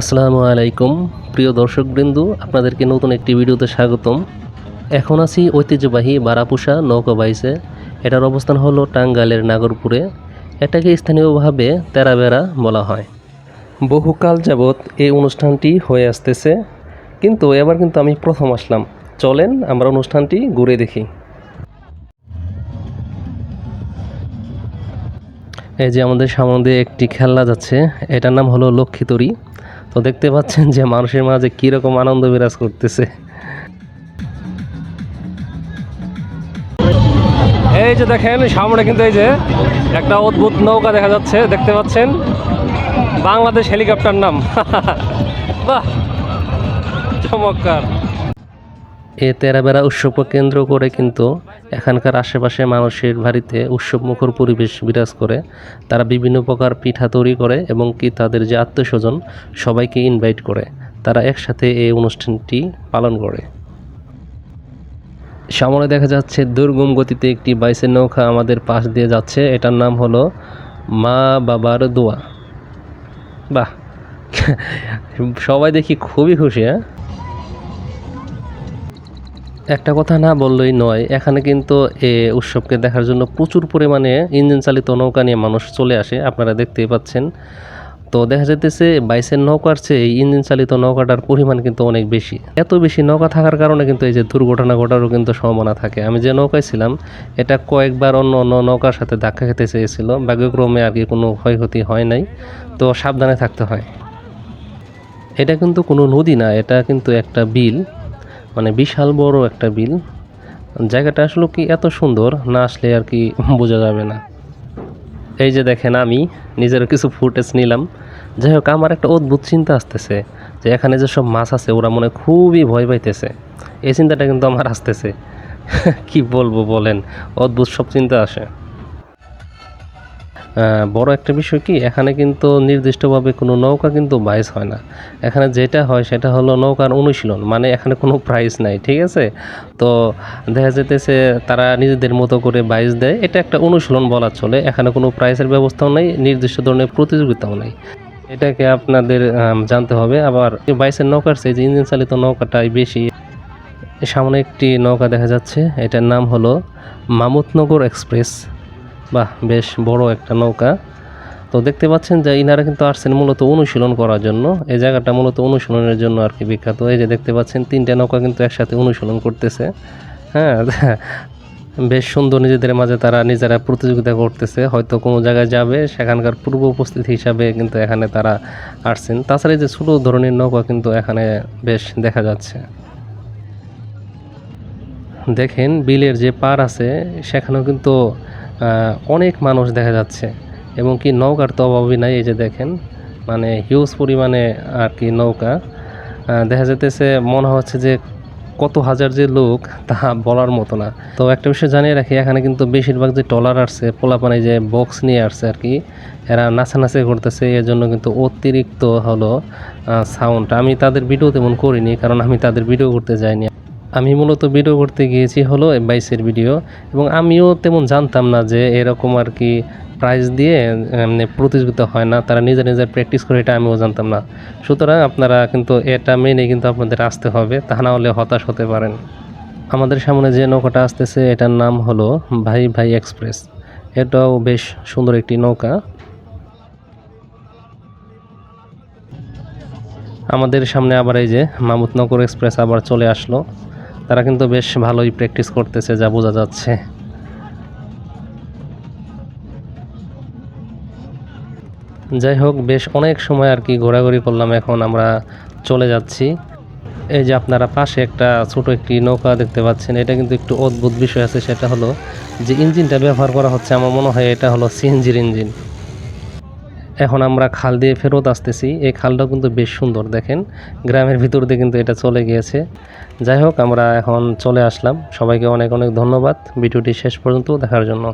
আসসালামু আলাইকুম। প্রিয় দর্শকবৃন্দু, আপনাদেরকে নতুন একটি ভিডিওতে স্বাগতম। এখন আছি ঐতিহ্যবাহী বারাপুষা নৌকা বাইসে এটার অবস্থান হলো টাঙ্গাইলের নাগরপুরে। এটাকে স্থানীয়ভাবে তেরাবেড়া বলা হয়। বহুকাল যাবৎ এই অনুষ্ঠানটি হয়ে আসতেছে। কিন্তু এবার কিন্তু আমি প্রথম আসলাম। চলেন আমরা অনুষ্ঠানটি ঘুরে দেখি। এই যে আমাদের সামনে একটি খেলনা যাচ্ছে। এটার নাম হলো লক্ষ্মীতরী। তো দেখতে পাচ্ছেন যে মানুষের মাঝে কীরকম আনন্দ বিরাজ করতেছে। এই যে দেখেন, সামনে কিন্তু এই যে একটা অদ্ভুত নৌকা দেখা যাচ্ছে, দেখতে পাচ্ছেন? বাংলাদেশ হেলিকপ্টার নাম। বাহ! চমৎকার। এ তেরাবেড়া উৎসবকে কেন্দ্র করে কিন্তু এখানকার আশেপাশে মানুষের বাড়িতে উৎসব মুখর পরিবেশ বিরাজ করে। তারা বিভিন্ন প্রকার পিঠা তৈরি করে এবং কি তাদের যে আত্মীয়স্বজন সবাইকে ইনভাইট করে। তারা একসাথে এই অনুষ্ঠানটি পালন করে। সামনে দেখা যাচ্ছে দুর্গম গতিতে একটি বাইসের নৌকা আমাদের পাশ দিয়ে যাচ্ছে। এটার নাম হলো মা বাবার দোয়া। বাহ! সবাই দেখি খুবই খুশি হ্যাঁ? একটা কথা না বললেই নয়, এখানে কিন্তু এ উৎসবকে দেখার জন্য প্রচুর পরিমাণে ইঞ্জিন চালিত নৌকা নিয়ে মানুষ চলে আসে, আপনারা দেখতেই পাচ্ছেন। তো দেখা যাইতেছে বাইসের নৌকার চেয়ে এই ইঞ্জিন চালিত নৌকাটার পরিমাণ কিন্তু অনেক বেশি। এত বেশি নৌকা থাকার কারণে কিন্তু এই যে দুর্ঘটনা ঘটারও কিন্তু সম্ভাবনা থাকে। আমি যে নৌকায় ছিলাম, এটা কয়েকবার অন্য অন্য নৌকার সাথে ধাক্কা খেতে চেয়েছিল, ভাগ্যক্রমে আর কি কোনো ক্ষয়ক্ষতি হয় নাই, তো সাবধানে থাকতে হয়। এটা কিন্তু কোনো নদী না, এটা কিন্তু একটা বিল। মানে বিশাল বড় একটা বিল। জায়গাটা আসলে কি এত সুন্দর, না আসলে আর কি বোঝা যাবে না। এই যে দেখেন আমি নিজের কিছু ফুটেজ নিলাম। যাই হোক, আমার একটা অদ্ভুত চিন্তা আসতেছে যে এখানে যে সব মাছ আছে, ওরা মনে খুবই ভয় পাইতেছে। এই চিন্তাটা কিন্তু আমার আসতেছে। কি বলব বলেন? অদ্ভুত সব চিন্তা আসে। বড় একটা বিষয় কি, এখানে কিন্তু নির্দিষ্টভাবে কোনো নৌকা কিন্তু বাইস হয় না। এখানে যেটা হয় সেটা হলো নৌকার অনুশীলন মানে এখানে কোনো প্রাইজ নাই, ঠিক আছে? তো দেখা যেতেছে তারা নিজেদের মতো করে বাইস দেয়। এটা একটা অনুশীলন বলা চলে, এখানে কোনো প্রাইজের ব্যবস্থাও নেই, নির্দিষ্ট ধরনের প্রতিযোগিতাও নেই। এটাকে আপনাদের জানতে হবে। আবার বাইসের নৌকার সেই যে ইঞ্জিন চালিত নৌকাটাই বেশি। সামনে একটি নৌকা দেখা যাচ্ছে, এটার নাম হলো মামুতনগর এক্সপ্রেস। বাহ, বেশ বড় একটা নৌকা। তো দেখতে পাচ্ছেন যে ইনারা কিন্তু আসছেন মূলত অনুশীলন করার জন্য। এই জায়গাটা মূলত অনুশীলনের জন্য আর কি বিখ্যাত। এই যে দেখতে পাচ্ছেন, তিনটা নৌকা কিন্তু একসাথে অনুশীলন করতেছে। হ্যাঁ বেশ সুন্দর নিজেদের মাঝে তারা নিজেরা প্রতিযোগিতা করতেছে। হয়তো কোনো জায়গায় যাবে, সেখানকার পূর্ব উপস্থিতি হিসাবে কিন্তু এখানে তারা আসছেন। তাছাড়া এই যে ছোটো ধরনের নৌকা কিন্তু এখানে বেশ দেখা যাচ্ছে। দেখেন, বিলের যে পার আছে, সেখানেও কিন্তু অনেক মানুষ দেখা যাচ্ছে। এবং কি নৌকার তো অভাবই নাই, এই যে দেখেন। মানে হিউজ পরিমাণে আর কি নৌকা। দেখা যেতেছে মনে হচ্ছে যে কত হাজার যে লোক, তা বলার মতো না। তো একটা বিষয় জানিয়ে রাখি, এখানে কিন্তু বেশিরভাগ যে টলার আসছে, পোলাপানে যে বক্স নিয়ে আসছে আর কি, এরা নাচানাচি করতেছে। এর জন্য কিন্তু অতিরিক্ত হলো সাউন্ড আমি তাদের ভিডিও তেমন করিনি, কারণ আমি তাদের ভিডিও করতে যাইনি আমি মূলত ভিডিও করতে গিয়েছি হলো বাইসের ভিডিও এবং আমিও তেমন জানতাম না যে এরকম আর কি প্রাইজ দিয়ে প্রতিযোগিতা হয় না, তারা নিজের নিজের প্র্যাকটিস করে এটা আমিও জানতাম না। সুতরাং আপনারা কিন্তু এটা মেনে কিন্তু আপনাদের আসতে হবে, তা না হলে হতাশ হতে পারেন। আমাদের সামনে যে নৌকাটা আসতেছে, এটার নাম হলো ভাই ভাই এক্সপ্রেস এটাও বেশ সুন্দর একটি নৌকা। আমাদের সামনে আবার এই যে মামুদনগর এক্সপ্রেস আবার চলে আসলো। তারা কিন্তু বেশ ভালোই প্র্যাকটিস করতেছে, যা বোঝা যাচ্ছে। যাই হোক, বেশ অনেক সময় আর কি ঘোরাঘুরি করলাম, এখন আমরা চলে যাচ্ছি। এই যে আপনারা পাশে একটা ছোট একটি নৌকা দেখতে পাচ্ছেন, এটা কিন্তু একটু অদ্ভুত বিষয় আছে, সেটা হলো যে ইঞ্জিনটা ব্যবহার করা হচ্ছে, আমার মনে হয় এটা হলো সিএনজির ইঞ্জিন। এখন আমরা খাল দিয়ে ফেরত আসতেছি। এই খালটাও কিন্তু বেশ সুন্দর, দেখেন। গ্রামের ভিতর দিয়ে কিন্তু এটা চলে গিয়েছে। যাই হোক, আমরা এখন চলে আসলাম। সবাইকে অনেক অনেক ধন্যবাদ। ভিডিওটি শেষ পর্যন্ত দেখার জন্য।